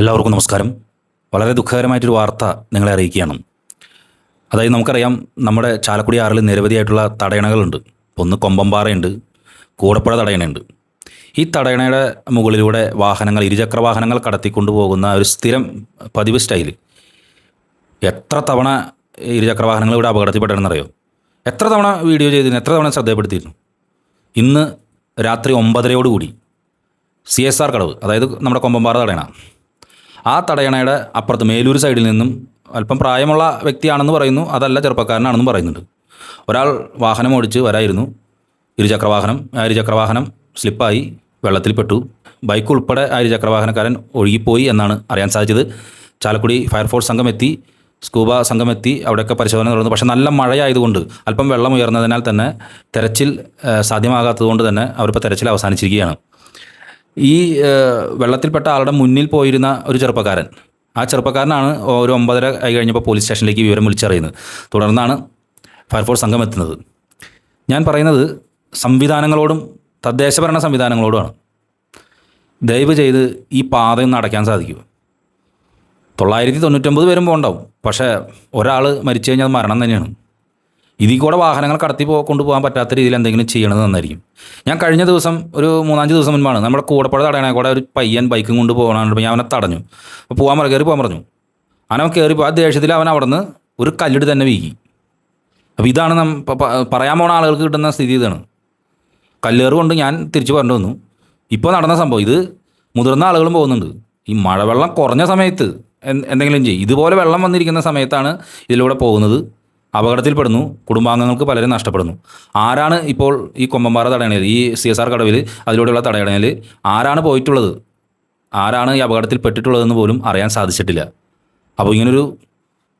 എല്ലാവർക്കും നമസ്കാരം. വളരെ ദുഃഖകരമായിട്ടൊരു വാർത്ത നിങ്ങളെ അറിയിക്കുകയാണ്. അതായത് നമുക്കറിയാം നമ്മുടെ ചാലക്കുടി ആറിൽ നിരവധിയായിട്ടുള്ള തടയണകളുണ്ട്. ഒന്ന് കൊമ്പമ്പാറയുണ്ട് കൂടപ്പുഴ തടയണയുണ്ട്. ഈ തടയണയുടെ മുകളിലൂടെ വാഹനങ്ങൾ ഇരുചക്ര വാഹനങ്ങൾ കടത്തിക്കൊണ്ടു പോകുന്ന ഒരു സ്ഥിരം പതിവ് സ്റ്റൈൽ എത്ര തവണ ഇരുചക്ര വാഹനങ്ങൾ ഇവിടെ അപകടത്തിൽപ്പെട്ടെന്നറിയോ എത്ര തവണ വീഡിയോ ചെയ്തിരുന്നു? എത്ര തവണ ശ്രദ്ധപ്പെടുത്തിയിരുന്നു ഇന്ന് രാത്രി ഒമ്പതരയോടുകൂടി സി എസ് ആർ കടവ് അതായത് നമ്മുടെ കൊമ്പമ്പാറ തടയണ ആ തടയണയുടെ അപ്പുറത്ത് മേലൂർ സൈഡിൽ നിന്നും അല്പം പ്രായമുള്ള വ്യക്തിയാണെന്ന് പറയുന്നു അതല്ല ചെറുപ്പക്കാരനാണെന്ന് പറയുന്നുണ്ട്. ഒരാൾ വാഹനം ഓടിച്ച് വരായിരുന്നു. ഇരുചക്രവാഹനം ഇരുചക്രവാഹനം സ്ലിപ്പായി വെള്ളത്തിൽപ്പെട്ടു ബൈക്ക് ഉൾപ്പെടെ ആ ഇരുചക്രവാഹനക്കാരൻ ഒഴുകിപ്പോയി എന്നാണ് അറിയാൻ സാധിച്ചത്. ചാലക്കുടി ഫയർഫോഴ്സ് സംഘം എത്തി സ്കൂബ സംഘം എത്തി അവിടെയൊക്കെ പരിശോധന നടന്നു പക്ഷേ നല്ല മഴയായതുകൊണ്ട് അല്പം വെള്ളം ഉയർന്നതിനാൽ തന്നെ തെരച്ചിൽ സാധ്യമാകാത്തതുകൊണ്ട് തന്നെ അവരിപ്പോൾ തെരച്ചിൽ അവസാനിച്ചിരിക്കുകയാണ്. ഈ വെള്ളത്തിൽപ്പെട്ട ആളുടെ മുന്നിൽ പോയിരുന്ന ഒരു ചെറുപ്പക്കാരൻ. ആ ചെറുപ്പക്കാരനാണ് ഒരു ഒമ്പതര ആയി കഴിഞ്ഞപ്പോൾ പോലീസ് സ്റ്റേഷനിലേക്ക് വിവരം വിളിച്ചറിയുന്നത്. തുടർന്നാണ് ഫയർഫോഴ്സ് സംഘം എത്തുന്നത്. ഞാൻ പറയുന്നത് സംവിധാനങ്ങളോടും തദ്ദേശഭരണ സംവിധാനങ്ങളോടുമാണ്. ദയവ് ചെയ്ത് ഈ പാതയൊന്ന് അടയ്ക്കാൻ സാധിക്കൂ. തൊള്ളായിരത്തി തൊണ്ണൂറ്റൊമ്പത് പേരും പോകണ്ടാവും പക്ഷേ ഒരാൾ മരിച്ചു കഴിഞ്ഞാൽ മരണം തന്നെയാണ്. ഇതിൽ കൂടെ വാഹനങ്ങൾ കടത്തി പോ കൊണ്ടുപോകാൻ പറ്റാത്ത രീതിയിൽ എന്തെങ്കിലും ചെയ്യണത് നന്നായിരിക്കും. ഞാൻ കഴിഞ്ഞ ദിവസം ഒരു മൂന്നാഞ്ച് ദിവസം മുൻപാണ് നമ്മുടെ കൂടപ്പുഴ തടയണേ കൂടെ ഒരു പയ്യൻ ബൈക്കും കൊണ്ട് പോകണമെന്ന് ഞാൻ അവനെ തടഞ്ഞു. അപ്പോൾ പോകാൻ പറഞ്ഞു കയറി പോകാൻ പറഞ്ഞു. അവൻ കയറി ആ ദേഷ്യത്തിൽ അവൻ അവിടെ നിന്ന് ഒരു കല്ലിട്ട് തന്നെ വീകി. അപ്പോൾ ഇതാണ് നം പറയാൻ പോണ ആളുകൾക്ക് കിട്ടുന്ന സ്ഥിതി ഇതാണ്. കല്ലേറ് കൊണ്ട് ഞാൻ തിരിച്ചു പറഞ്ഞു വന്നു ഇപ്പോൾ നടന്ന സംഭവം ഇത് മുതിർന്ന ആളുകളും പോകുന്നുണ്ട്. ഈ മഴവെള്ളം കുറഞ്ഞ സമയത്ത് എന്തെങ്കിലും ചെയ്യും. ഇതുപോലെ വെള്ളം വന്നിരിക്കുന്ന സമയത്താണ് ഇതിലൂടെ പോകുന്നത്. അപകടത്തിൽപ്പെടുന്നു. കുടുംബാംഗങ്ങൾക്ക് പലരും നഷ്ടപ്പെടുന്നു. ആരാണ് ഇപ്പോൾ ഈ കൊമ്പമ്പാറ തടയണയിൽ ഈ സി എസ് ആർ കടവിൽ അതിലൂടെയുള്ള തടയണയിൽ ആരാണ് പോയിട്ടുള്ളത്? ആരാണ് ഈ അപകടത്തിൽ പെട്ടിട്ടുള്ളതെന്ന് പോലും അറിയാൻ സാധിച്ചിട്ടില്ല. അപ്പോൾ ഇങ്ങനൊരു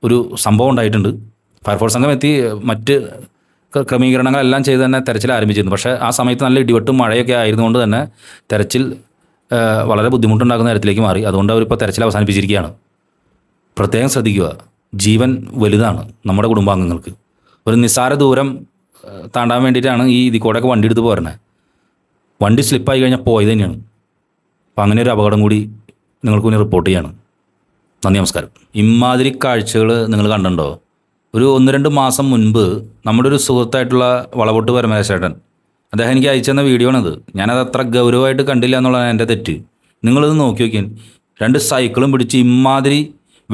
ഒരു സംഭവം ഉണ്ടായിട്ടുണ്ട്. ഫയർഫോഴ്സ് സംഘം എത്തി മറ്റ് ക്ര- ക്രമീകരണങ്ങളെല്ലാം ചെയ്ത് തന്നെ തെരച്ചിൽ ആരംഭിച്ചിരുന്നു. പക്ഷേ ആ സമയത്ത് നല്ല ഇടിവെട്ടും മഴയൊക്കെ ആയിരുന്നുകൊണ്ട് തന്നെ തെരച്ചിൽ വളരെ ബുദ്ധിമുട്ടുണ്ടാക്കുന്ന തരത്തിലേക്ക് മാറി. അതുകൊണ്ട് അവരിപ്പോൾ തെരച്ചിൽ അവസാനിപ്പിച്ചിരിക്കുകയാണ്. പ്രത്യേകം ശ്രദ്ധിക്കുക. ജീവൻ വലുതാണ് നമ്മുടെ കുടുംബാംഗങ്ങൾക്ക്. ഒരു നിസ്സാര ദൂരം താണ്ടാൻ വേണ്ടിയിട്ടാണ് ഈ ഇതിൽ കൂടെയൊക്കെ വണ്ടി എടുത്ത് പോരണേ വണ്ടി സ്ലിപ്പായി കഴിഞ്ഞാൽ പോയത് തന്നെയാണ്. അപ്പോൾ അങ്ങനെ ഒരു അപകടം കൂടി നിങ്ങൾക്ക് മുന്നിൽ റിപ്പോർട്ട് ചെയ്യാണ്. നന്ദി നമസ്കാരം. ഇമാതിരി കാഴ്ചകൾ നിങ്ങൾ കണ്ടോ ഒരു ഒന്ന് രണ്ട് മാസം മുൻപ് നമ്മുടെ ഒരു സുഹൃത്തായിട്ടുള്ള വളവൊട്ട് പരമേശ്വരൻ അദ്ദേഹം എനിക്ക് അയച്ചെന്ന വീഡിയോ ആണത്. ഞാനത് അത്ര ഗൗരവമായിട്ട് കണ്ടില്ല എന്നുള്ളതാണ് എന്റെ തെറ്റ്. നിങ്ങളിത് നോക്കി നോക്കിയാൽ രണ്ട് സൈക്കിളും പിടിച്ച് ഇമാതിരി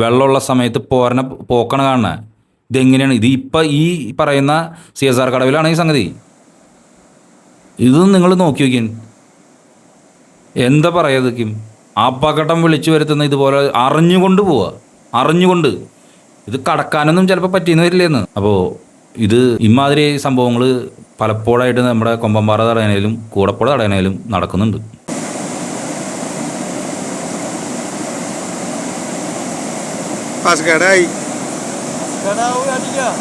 വെള്ളമുള്ള സമയത്ത് പോരണ പോക്കണ കാണുന്നത് ഇതെങ്ങനെയാണ്? ഇത് ഇപ്പം ഈ പറയുന്ന സി എസ് ആർ കടവിലാണ് ഈ സംഗതി. ഇത് നിങ്ങൾ നോക്കി നോക്കിയാൽ എന്താ പറയുക അപകടം വിളിച്ചു വരുത്തുന്ന ഇതുപോലെ അറിഞ്ഞുകൊണ്ട് പോവുക അറിഞ്ഞുകൊണ്ട്. ഇത് കടക്കാനൊന്നും ചിലപ്പോൾ പറ്റിയെന്ന് വരില്ലെന്ന്. അപ്പോൾ ഇത് ഇമാതിരി സംഭവങ്ങൾ പലപ്പോഴായിട്ട് നമ്മുടെ കൊമ്പമ്പാറ തടയണേലും കൂടപ്പുഴ തടയണേലും നടക്കുന്നുണ്ട്. ਫਸ ਗੜਾ ਹੀ ਗੜਾ ਹੋਇਆ ਠੀਕ ਆ।